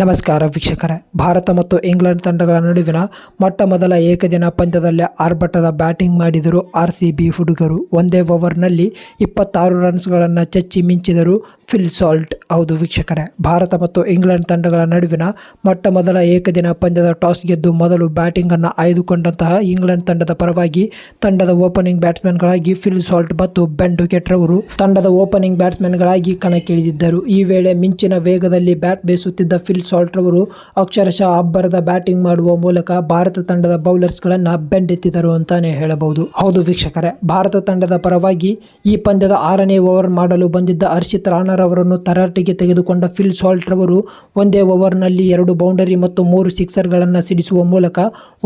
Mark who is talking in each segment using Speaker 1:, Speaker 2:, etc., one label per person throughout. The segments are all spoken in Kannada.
Speaker 1: ನಮಸ್ಕಾರ ವೀಕ್ಷಕರೇ. ಭಾರತ ಮತ್ತು ಇಂಗ್ಲೆಂಡ್ ತಂಡಗಳ ನಡುವಿನ ಮೊಟ್ಟ ಮೊದಲ ಏಕದಿನ ಪಂದ್ಯದಲ್ಲಿ ಆರ್ಭಟದ ಬ್ಯಾಟಿಂಗ್ ಮಾಡಿದರು ಆರ್ ಸಿ ಬಿ ಹುಡುಗರು. ಒಂದೇ ಓವರ್ನಲ್ಲಿ ಇಪ್ಪತ್ತಾರು ರನ್ಸ್ಗಳನ್ನು ಚಚ್ಚಿ ಮಿಂಚಿದರು. Phil Salt. ಹೌದು ವೀಕ್ಷಕರೇ, ಭಾರತ ಮತ್ತು ಇಂಗ್ಲೆಂಡ್ ತಂಡಗಳ ನಡುವಿನ ಮೊಟ್ಟ ಮೊದಲ ಏಕದಿನ ಪಂದ್ಯದ ಟಾಸ್ ಗೆದ್ದು ಮೊದಲು ಬ್ಯಾಟಿಂಗನ್ನು ಆಯ್ದುಕೊಂಡಂತಹ ಇಂಗ್ಲೆಂಡ್ ತಂಡದ ಪರವಾಗಿ ತಂಡದ ಓಪನಿಂಗ್ ಬ್ಯಾಟ್ಸ್ಮನ್ಗಳಾಗಿ ಫಿಲ್ ಸಾಲ್ಟ್ ಮತ್ತು ಬೆನ್ ಡುಕೆಟ್ ರವರು ತಂಡದ ಓಪನಿಂಗ್ ಬ್ಯಾಟ್ಸ್ಮನ್ಗಳಾಗಿ ಕಣಕ್ಕಿಳಿದಿದ್ದರು. ಈ ವೇಳೆ ಮಿಂಚಿನ ವೇಗದಲ್ಲಿ ಬ್ಯಾಟ್ ಬೇಸುತ್ತಿದ್ದ ಫಿಲ್ ಸಾಲ್ಟ್ ರವರು ಅಕ್ಷರಶಃ ಅಬ್ಬರದ ಬ್ಯಾಟಿಂಗ್ ಮಾಡುವ ಮೂಲಕ ಭಾರತ ತಂಡದ ಬೌಲರ್ಸ್ಗಳನ್ನು ಬೆಂಡೆತ್ತಿದರು ಅಂತಾನೆ ಹೇಳಬಹುದು. ಹೌದು ವೀಕ್ಷಕರೇ, ಭಾರತ ತಂಡದ ಪರವಾಗಿ ಈ ಪಂದ್ಯದ ಆರನೇ ಓವರ್ ಮಾಡಲು ಬಂದಿದ್ದ ಹರ್ಷಿತ್ ರಾಣರ್ ಅವರನ್ನು ತರಾಟೆಗೆ ತೆಗೆದುಕೊಂಡ ಫಿಲ್ ಸಾಲ್ಟ್ ರವರು ಒಂದೇ ಓವರ್ನಲ್ಲಿ ಎರಡು ಬೌಂಡರಿ ಮತ್ತು ಮೂರು ಸಿಕ್ಸರ್ಗಳನ್ನು ಸಿಡಿಸುವ ಮೂಲಕ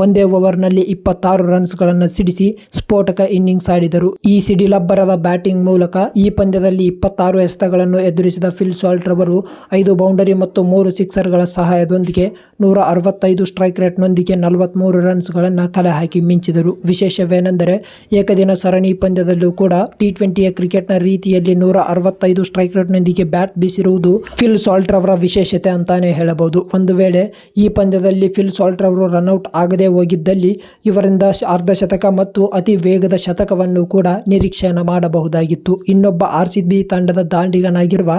Speaker 1: ಒಂದೇ ಓವರ್ನಲ್ಲಿ ಇಪ್ಪತ್ತಾರು ರನ್ಸ್ಗಳನ್ನು ಸಿಡಿಸಿ ಸ್ಫೋಟಕ ಇನ್ನಿಂಗ್ಸ್ ಆಡಿದರು. ಈ ಸಿಡಿಲಬ್ಬರದ ಬ್ಯಾಟಿಂಗ್ ಮೂಲಕ ಈ ಪಂದ್ಯದಲ್ಲಿ ಇಪ್ಪತ್ತಾರು ಎಸ್ತಗಳನ್ನು ಎದುರಿಸಿದ ಫಿಲ್ ಸಾಲ್ಟ್ ರವರು ಐದು ಬೌಂಡರಿ ಮತ್ತು ಮೂರು ಸಿಕ್ಸರ್ಗಳ ಸಹಾಯದೊಂದಿಗೆ ನೂರ ಅರವತ್ತೈದು ಸ್ಟ್ರೈಕ್ ರೇಟ್ನೊಂದಿಗೆ ನಲವತ್ತ್ಮೂರು ರನ್ಸ್ಗಳನ್ನು ಕಲೆ ಹಾಕಿ ಮಿಂಚಿದರು. ವಿಶೇಷವೇನೆಂದರೆ, ಏಕದಿನ ಸರಣಿ ಪಂದ್ಯದಲ್ಲೂ ಕೂಡ ಟಿ ಟ್ವೆಂಟಿಯ ಕ್ರಿಕೆಟ್ನ ರೀತಿಯಲ್ಲಿ ನೂರ ಅರವತ್ತೈದು ಸ್ಟ್ರೈಕ್ ರೇಟ್ನೊಂದಿಗೆ ಬ್ಯಾಟ್ ಬೀಸಿರುವುದು ಫಿಲ್ ಸಾಲ್ಟ್ ರವರ ವಿಶೇಷತೆ ಅಂತಾನೆ ಹೇಳಬಹುದು. ಒಂದು ವೇಳೆ ಈ ಪಂದ್ಯದಲ್ಲಿ ಫಿಲ್ ಸಾಲ್ಟ್ ರವರು ರನ್ಔಟ್ ಆಗದೆ ಹೋಗಿದ್ದಲ್ಲಿ ಇವರಿಂದ ಅರ್ಧ ಶತಕ ಮತ್ತು ಅತಿ ವೇಗದ ಶತಕವನ್ನು ಕೂಡ ನಿರೀಕ್ಷೆಯನ್ನು ಮಾಡಬಹುದಾಗಿತ್ತು. ಇನ್ನೊಬ್ಬ ಆರ್ ಸಿ ಬಿ ತಂಡದ ದಾಂಡಿಗನಾಗಿರುವ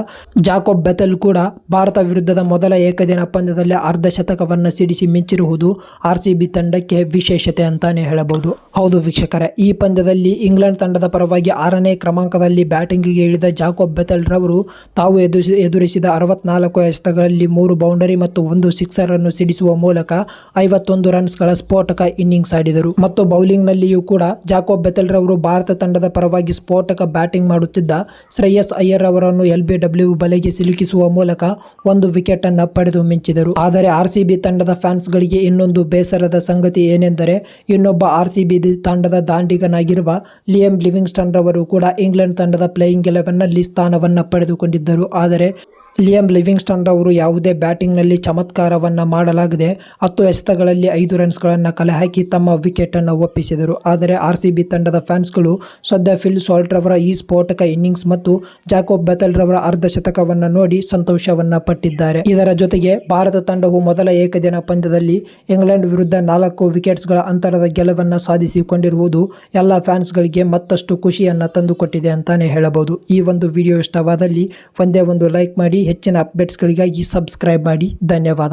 Speaker 1: ಜಾಕೋಬ್ ಬೆತಲ್ ಕೂಡ ಭಾರತ ವಿರುದ್ಧದ ಮೊದಲ ಏಕದಿನ ಪಂದ್ಯದಲ್ಲಿ ಅರ್ಧ ಶತಕವನ್ನು ಸಿಡಿಸಿ ಮಿಂಚಿರುವುದು ಆರ್ ಸಿ ಬಿ ತಂಡಕ್ಕೆ ವಿಶೇಷತೆ ಅಂತಾನೆ ಹೇಳಬಹುದು. ಹೌದು ವೀಕ್ಷಕರೇ, ಈ ಪಂದ್ಯದಲ್ಲಿ ಇಂಗ್ಲೆಂಡ್ ತಂಡದ ಪರವಾಗಿ ಆರನೇ ಕ್ರಮಾಂಕದಲ್ಲಿ ಬ್ಯಾಟಿಂಗಿಗೆ ಇಳಿದ ಜಾಕೋಬ್ ಬೆತಲ್ ರವರು ತಾವು ಎದುರಿಸಿ, ಎದುರಿಸಿದ ಅರವತ್ನಾಲ್ಕು ಎಸೆತಗಳಲ್ಲಿ ಮೂರು ಬೌಂಡರಿ ಮತ್ತು ಒಂದು ಸಿಕ್ಸರ್ ಅನ್ನು ಸಿಡಿಸುವ ಮೂಲಕ ಐವತ್ತೊಂದು ರನ್ಸ್ಗಳ ಸ್ಫೋಟಕ ಇನ್ನಿಂಗ್ಸ್ ಆಡಿದರು. ಮತ್ತು ಬೌಲಿಂಗ್ನಲ್ಲಿಯೂ ಕೂಡ ಜಾಕೋಬ್ ಬೆತಲ್ ರವರು ಭಾರತ ತಂಡದ ಪರವಾಗಿ ಸ್ಫೋಟಕ ಬ್ಯಾಟಿಂಗ್ ಮಾಡುತ್ತಿದ್ದ ಶ್ರೇಯಸ್ ಅಯ್ಯರ್ ಅವರನ್ನು ಎಲ್ ಬಿ ಡಬ್ಲ್ಯೂ ಬಲೆಗೆ ಸಿಲುಕಿಸುವ ಮೂಲಕ ಒಂದು ವಿಕೆಟ್ ಅನ್ನು ಪಡೆದು ಮಿಂಚಿದರು. ಆದರೆ ಆರ್ ಸಿ ಬಿ ತಂಡದ ಫ್ಯಾನ್ಸ್ಗಳಿಗೆ ಇನ್ನೊಂದು ಬೇಸರದ ಸಂಗತಿ ಏನೆಂದರೆ ಇನ್ನೊಬ್ಬ ಆರ್ ಸಿ ಬಿ ತಂಡದ ದಾಂಡಿಗನಾಗಿರುವ ಲಿಯಂ ಲಿವಿಂಗ್ಸ್ಟನ್ ರವರು ಕೂಡ ಇಂಗ್ಲೆಂಡ್ ತಂಡದ ಪ್ಲೇಯಿಂಗ್ ಎಲೆವೆನ್ನಲ್ಲಿ ಸ್ಥಾನವನ್ನು ಪಡೆದುಕೊಂಡಿದ್ದರು ಆದರೆ ಲಿಯಂ ಲಿವಿಂಗ್ಸ್ಟನ್ ರವರು ಯಾವುದೇ ಬ್ಯಾಟಿಂಗ್ನಲ್ಲಿ ಚಮತ್ಕಾರವನ್ನು ಮಾಡಲಾಗದೆ ಹತ್ತು ಎಸೆತಗಳಲ್ಲಿ ಐದು ರನ್ಸ್ಗಳನ್ನು ಕಲೆ ಹಾಕಿ ತಮ್ಮ ವಿಕೆಟನ್ನು ಒಪ್ಪಿಸಿದರು. ಆದರೆ ಆರ್ ಸಿ ಬಿ ತಂಡದ ಫ್ಯಾನ್ಸ್ಗಳು ಸದ್ಯ ಫಿಲ್ ಸಾಲ್ಟ್ ರವರ ಈ ಸ್ಫೋಟಕ ಇನ್ನಿಂಗ್ಸ್ ಮತ್ತು ಜಾಕೋಬ್ ಬೆಥಲ್ ರವರ ಅರ್ಧ ಶತಕವನ್ನು ನೋಡಿ ಸಂತೋಷವನ್ನ ಪಟ್ಟಿದ್ದಾರೆ. ಇದರ ಜೊತೆಗೆ ಭಾರತ ತಂಡವು ಮೊದಲ ಏಕದಿನ ಪಂದ್ಯದಲ್ಲಿ ಇಂಗ್ಲೆಂಡ್ ವಿರುದ್ಧ ನಾಲ್ಕು ವಿಕೆಟ್ಸ್ಗಳ ಅಂತರದ ಗೆಲುವನ್ನು ಸಾಧಿಸಿಕೊಂಡಿರುವುದು ಎಲ್ಲ ಫ್ಯಾನ್ಸ್ಗಳಿಗೆ ಮತ್ತಷ್ಟು ಖುಷಿಯನ್ನು ತಂದುಕೊಟ್ಟಿದೆ ಅಂತಾನೆ ಹೇಳಬಹುದು. ಈ ಒಂದು ವಿಡಿಯೋ ಇಷ್ಟವಾದಲ್ಲಿ ಒಂದೇ ಒಂದು ಲೈಕ್ ಮಾಡಿ ಹೆಚ್ಚಿನ ಅಪ್ಡೇಟ್ಸ್ಗಳಿಗಾಗಿ ಸಬ್ಸ್ಕ್ರೈಬ್ ಮಾಡಿ ಧನ್ಯವಾದ